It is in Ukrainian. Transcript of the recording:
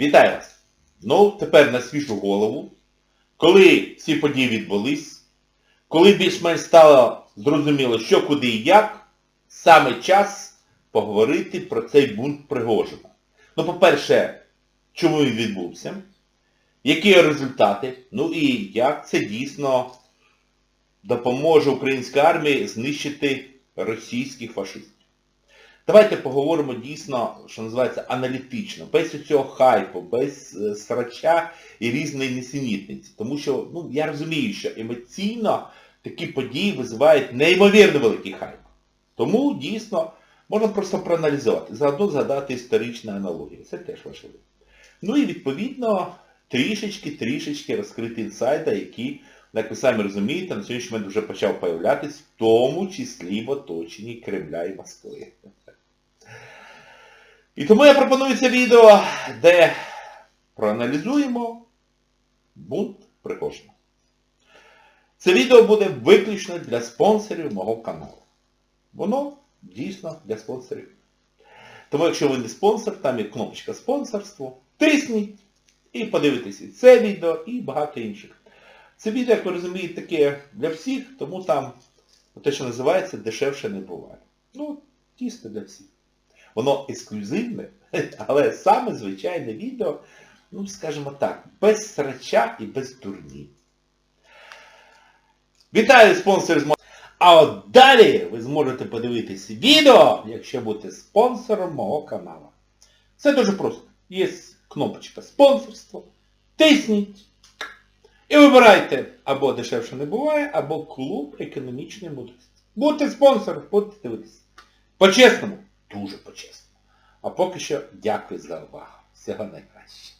Вітаю вас! Ну, тепер на свіжу голову. Коли ці події відбулись, коли більш-менш стало зрозуміло, що куди і як, саме час поговорити про цей бунт Пригожина. Ну, по-перше, чому він відбувся, які результати, ну і як це дійсно допоможе українській армії знищити російських фашистів. Давайте поговоримо дійсно, що називається, аналітично, без цього хайпу, без е, срача і різної несенітниці. Тому що ну, я розумію, що емоційно такі події визивають неймовірно великий хайп. Тому дійсно можна просто проаналізувати, заодно згадати історичні аналогії. Це теж важливо. Ну і відповідно трішечки-трішечки розкрити інсайди, які, як ви самі розумієте, на сьогоднішній момент вже почав появлятись, в тому числі в оточенні Кремля і Москви. І тому я пропоную це відео, де проаналізуємо бунт Пригожина. Це відео буде виключно для спонсорів мого каналу. Воно дійсно для спонсорів. Тому якщо ви не спонсор, там є кнопочка спонсорство, тисніть і подивитесь і це відео, і багато інших. Це відео, як ви розумієте, таке для всіх, тому там те, що називається, дешевше не буває. Ну, дійсно для всіх. Воно ексклюзивне, але саме звичайне відео, ну, скажімо так, без срача і без дурні. Вітаю спонсори з мого... А от далі ви зможете подивитись відео, якщо будете спонсором мого каналу. Це дуже просто. Є кнопочка спонсорство. Тисніть. І вибирайте або дешевше не буває, або клуб економічної мудрості. Будьте спонсором, будете дивитися. По-чесному, дуже по-чесному. А поки що дякую за увагу. Всього найкраще.